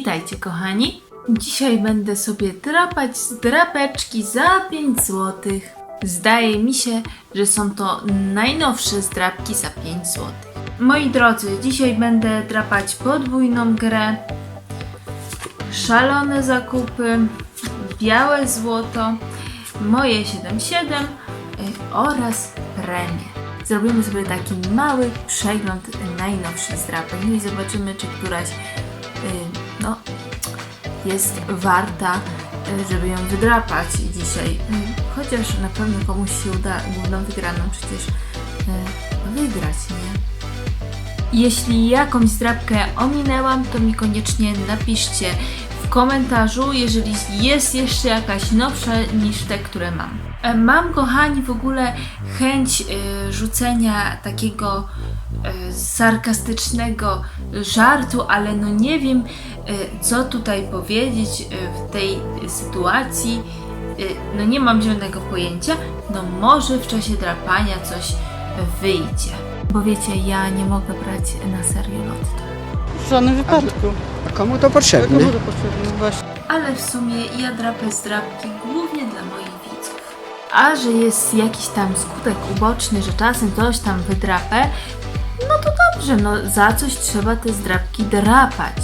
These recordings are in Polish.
Witajcie kochani. Dzisiaj będę sobie drapać z drapeczki za 5 zł. Zdaje mi się, że są to najnowsze zdrapki za 5 zł. Moi drodzy, dzisiaj będę drapać podwójną grę, szalone zakupy, białe złoto, moje 77 y, oraz premie. Zrobimy sobie taki mały przegląd najnowszych zdrapek no i zobaczymy, czy któraś y, no, jest warta, y, żeby ją wydrapać dzisiaj. Y, Chociaż na pewno komuś się uda główną wygraną przecież y, wygrać, nie? Jeśli jakąś zdrapkę ominęłam, to mi koniecznie napiszcie w komentarzu, jeżeli jest jeszcze jakaś nowsza niż te, które mam. E, Mam, kochani, w ogóle chęć rzucenia takiego sarkastycznego żartu, ale no nie wiem, co tutaj powiedzieć y, w tej sytuacji. Y, no nie mam zielonego pojęcia. No może w czasie drapania coś wyjdzie. Bo wiecie, ja nie mogę brać na serio lotto. W żadnym wypadku. A komu to potrzebne? komu to potrzebne? Właśnie. Ale w sumie ja drapę zdrapki głównie dla moich widzów. A że jest jakiś tam skutek uboczny, że czasem coś tam wydrapę, no to dobrze, no za coś trzeba te zdrapki drapać.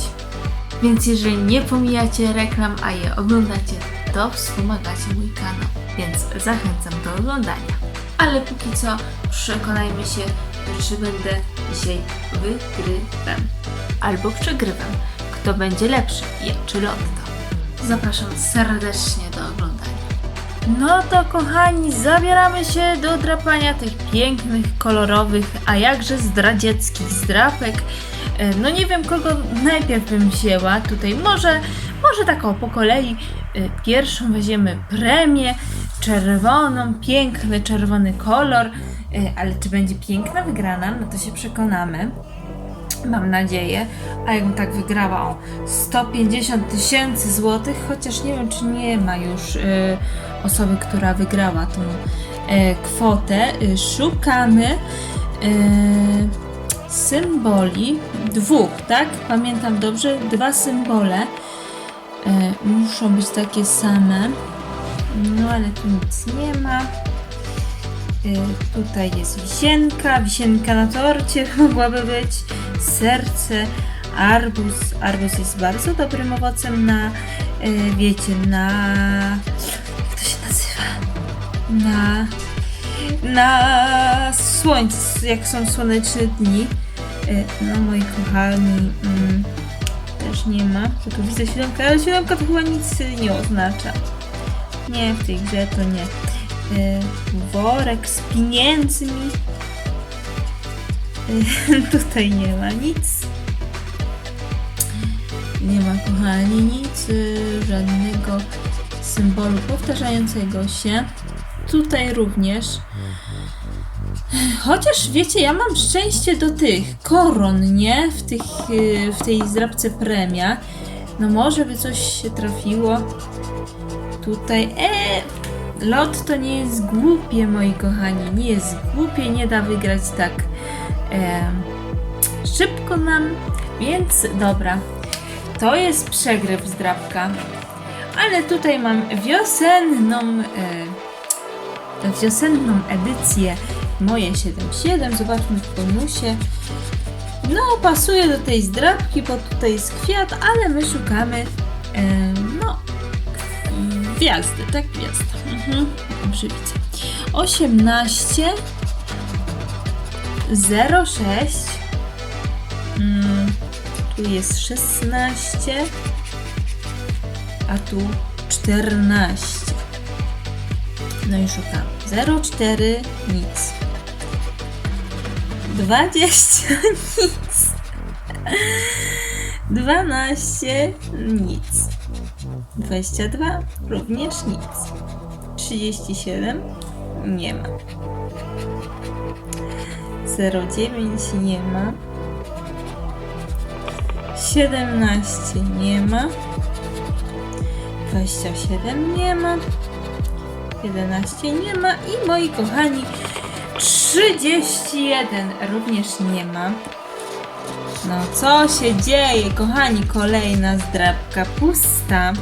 Więc jeżeli nie pomijacie reklam, a je oglądacie, to wspomagacie mój kanał, więc zachęcam do oglądania. Ale póki co przekonajmy się, że będę dzisiaj wygrywem albo przegrywem. Kto będzie lepszy, ja czy Lotto? Zapraszam serdecznie do oglądania. No to kochani, zabieramy się do drapania tych pięknych, kolorowych, a jakże zdradzieckich zdrapek. No nie wiem, kogo najpierw bym wzięła. Tutaj może, może taką po kolei. E, Pierwszą weźmiemy premię czerwoną, piękny czerwony kolor. E, Ale czy będzie piękna wygrana? No to się przekonamy. Mam nadzieję. A jakbym tak wygrała o 150 tysięcy złotych, chociaż nie wiem, czy nie ma już y, osoby, która wygrała tą y, kwotę. Y, szukamy y, symboli dwóch, tak? Pamiętam dobrze, dwa symbole y, muszą być takie same. No ale tu nic nie ma. Y, Tutaj jest wisienka, wisienka na torcie mogłaby być, serce, arbuz. Arbuz jest bardzo dobrym owocem na, y, wiecie, na... Jak to się nazywa? Na... Na słońce, jak są słoneczne dni. Y, No moi kochani, mm, też nie ma. Bo tu widzę siódemkę, ale siódemka to chyba nic nie oznacza. Nie, w tej grze to nie. Y, worek z pieniędzmi. Y, Tutaj nie ma nic. Nie ma, kochani, nic, żadnego symbolu powtarzającego się. Tutaj również. Chociaż wiecie, ja mam szczęście do tych koron, nie? W, tych, y, w tej zdrabce premia. No może by coś się trafiło. Tutaj. E, lot to nie jest głupie, moi kochani. Nie jest głupie, nie da wygrać tak e, szybko nam. Więc dobra. To jest przegryw zdrabka. Ale tutaj mam wiosenną. E, wiosenną edycję moje 7.7. Zobaczmy w bonusie. No, pasuje do tej zdrabki, bo tutaj jest kwiat, ale my szukamy e, no, gwiazdy, tak? Gwiazda. Mhm. Dobrze widzę. 18 06 mm, tu jest 16 a tu 14 no i szukamy 04 nic 20 nic. 12 nic. 22 również nic. 37 nie ma. 09 nie ma. 17 nie ma. 27 nie ma. 11 nie ma. I moi kochani 31 również nie ma No co się dzieje, kochani? Kolejna zdrabka pusta.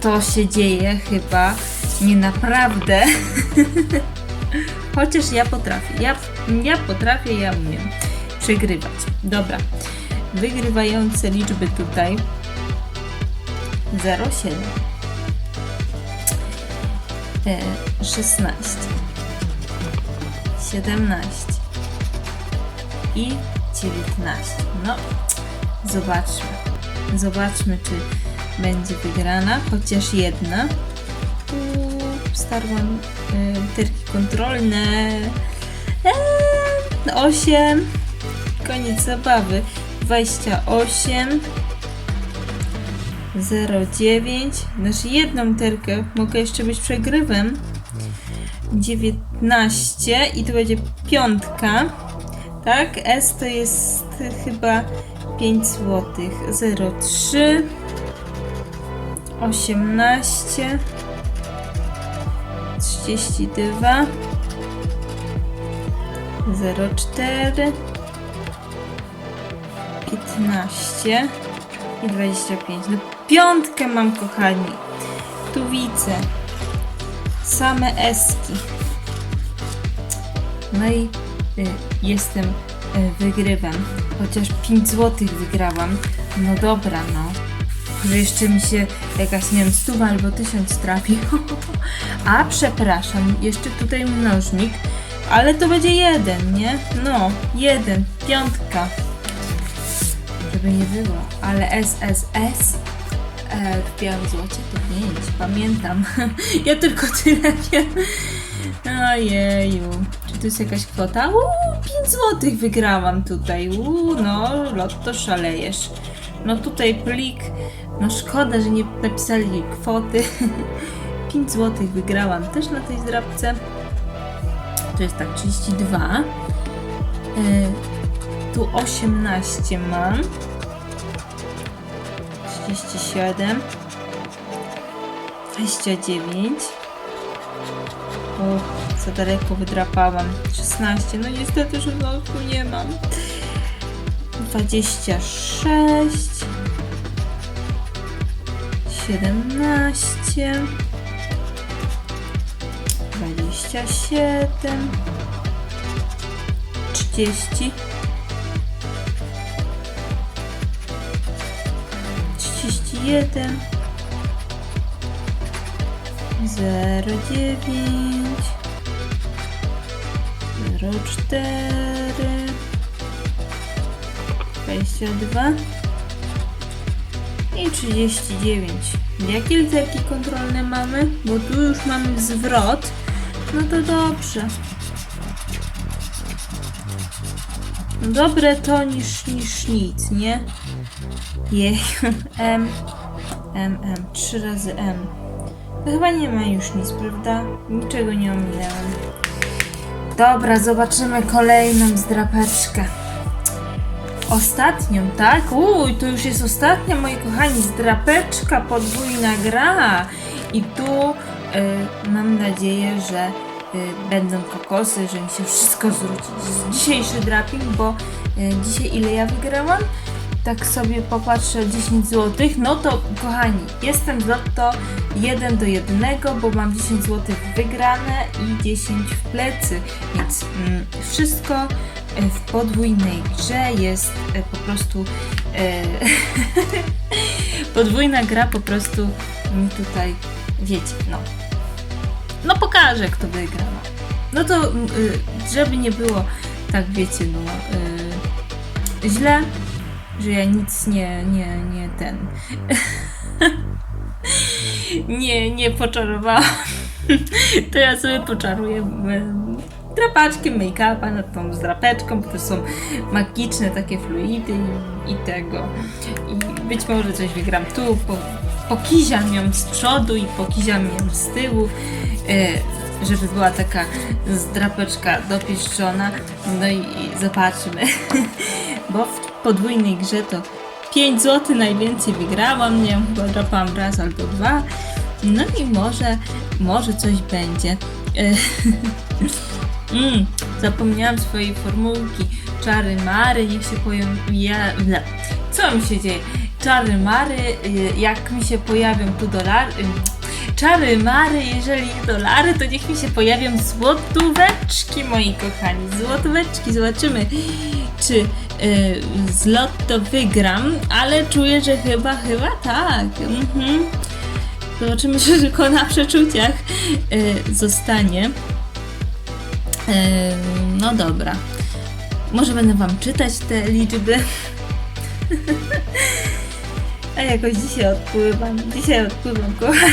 To się dzieje chyba nie naprawdę. Chociaż ja potrafię. Ja, ja potrafię, ja umiem przegrywać. Dobra. Wygrywające liczby tutaj 0,7 e, 16 17 i 19. No, zobaczmy. Zobaczmy, czy będzie wygrana, chociaż jedna. Tu starłam y, literki kontrolne. Eee, 8. Koniec zabawy. 28. 0,9. Znaczy jedną literkę mogę jeszcze być przegrywem. 19 i to będzie piątka. Tak, S to jest chyba 5 zł. 0,3 18 32 0,4 15 i 25. No piątkę mam kochani. Tu widzę same eski. No i y, jestem y, wygrywam. Chociaż 5 zł wygrałam. No dobra, no. Że jeszcze mi się jakaś, nie wiem, stuwa albo tysiąc trafi. A przepraszam, jeszcze tutaj mnożnik. Ale to będzie jeden, nie? No, jeden, piątka. Żeby nie było. Ale SSS e, w złocie to 5, pamiętam. ja tylko tyle wiem. Ojeju. Czy to jest jakaś kwota? Uuu, 5 złotych wygrałam tutaj. Uuu, no, lotto szalejesz. No tutaj plik. No szkoda, że nie napisali kwoty. 5 złotych wygrałam też na tej zdrabce. To jest tak, 32. Y, tu 18 mam. 37. 29. O, za daleko wydrapałam. 16. No niestety, znowu nie mam. 26. 17. 27. 30. 31. 09 04 22 i 39. Jakie literki kontrolne mamy? Bo tu już mamy zwrot. No to dobrze. Dobre to niż, niż nic, nie? Jej, M, M, M, trzy razy M. To chyba nie ma już nic, prawda? Niczego nie ominęłam. Dobra, zobaczymy kolejną zdrapeczkę. Ostatnią, tak? Uj, to już jest ostatnia, moi kochani, zdrapeczka, podwójna gra. I tu y, mam nadzieję, że y, będą kokosy, że mi się wszystko zwróci. Dzisiejszy draping, bo y, dzisiaj ile ja wygrałam? Tak sobie popatrzę 10 zł, no to kochani, jestem z lotto 1 do 1, bo mam 10 zł wygrane i 10 w plecy, więc mm, wszystko e, w podwójnej grze jest e, po prostu e, podwójna gra po prostu mi tutaj, wiecie, no. No pokażę kto wygra, no, no to mm, y, żeby nie było tak wiecie, no y, źle, że ja nic nie, nie, nie ten. nie, nie poczarowałam. to ja sobie poczaruję em, drapaczkiem make-upa nad tą zdrapeczką, bo to są magiczne takie fluidy i, i tego. I być może coś wygram tu, po, pokiziam ją z przodu i pokiziam ją z tyłu. E, żeby była taka zdrapeczka dopieszczona. No i, i zobaczmy. Bo w podwójnej grze to 5 zł najwięcej wygrałam, nie wiem, chyba drapałam raz albo dwa. No i może, może coś będzie. Mm, zapomniałam swojej formułki. Czary mary, niech się pojawią. Ja... ble. Co mi się dzieje? Czary mary, y, jak mi się pojawią tu dolary. y, Czary mary, jeżeli dolary, to niech mi się pojawią złotóweczki, moi kochani. Złotóweczki, zobaczymy, czy y, z lotto wygram, ale czuję, że chyba, chyba tak. Mhm. Zobaczymy, czy tylko na przeczuciach y, zostanie. Y, no dobra. Może będę Wam czytać te liczby. A jakoś dzisiaj odpływam. Dzisiaj odpływam, kochani.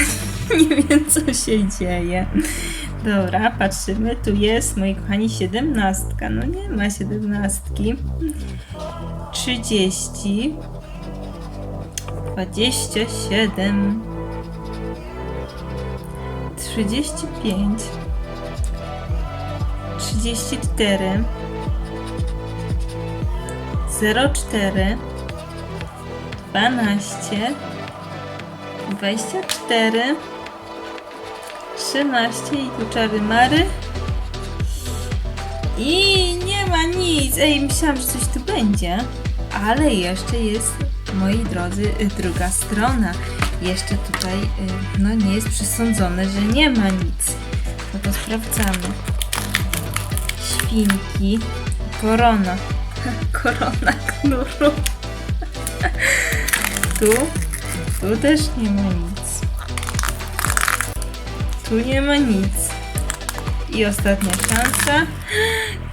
Nie wiem, co się dzieje. Dobra, patrzymy. Tu jest, moi kochani, siedemnastka. No nie ma siedemnastki. Trzydzieści. Dwadzieścia siedem. Trzydzieści pięć. Trzydzieści cztery. Zero cztery. Dwanaście. Dwadzieścia cztery. Trzynaście i tu czary mary. I nie ma nic. Ej, myślałam, że coś tu będzie. Ale jeszcze jest, moi drodzy, y, druga strona. Jeszcze tutaj, y, no nie jest przesądzone, że nie ma nic. No to sprawdzamy. Świnki. Korona. Korona knuru. Tu, tu też nie ma nic. Tu nie ma nic. I ostatnia szansa.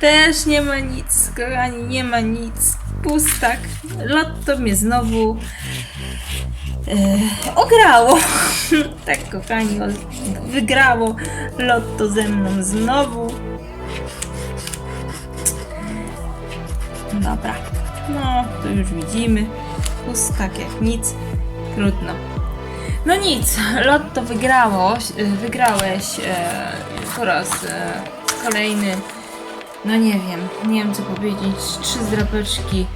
Też nie ma nic, kochani, nie ma nic. Pustak. Lotto mnie znowu e, ograło. tak, kochani, wygrało Lotto ze mną znowu. Dobra. No, to już widzimy. Pustak jak nic. Trudno. No nic, Lotto wygrało, wygrałeś e, po raz e, kolejny. No nie wiem, nie wiem co powiedzieć. Trzy zdrapeczki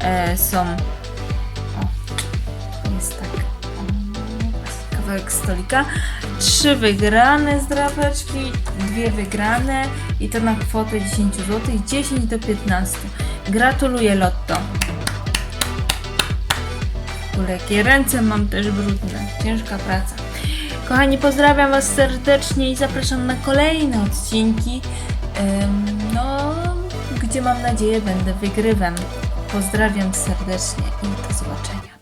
e, są. O, jest tak. Kawałek stolika. Trzy wygrane zdrapeczki, dwie wygrane i to na kwotę 10 zł, 10 do 15. Gratuluję Lotto. Jakie ręce mam też brudne. Ciężka praca. Kochani, pozdrawiam Was serdecznie i zapraszam na kolejne odcinki. No, gdzie mam nadzieję będę wygrywem. Pozdrawiam serdecznie i do zobaczenia.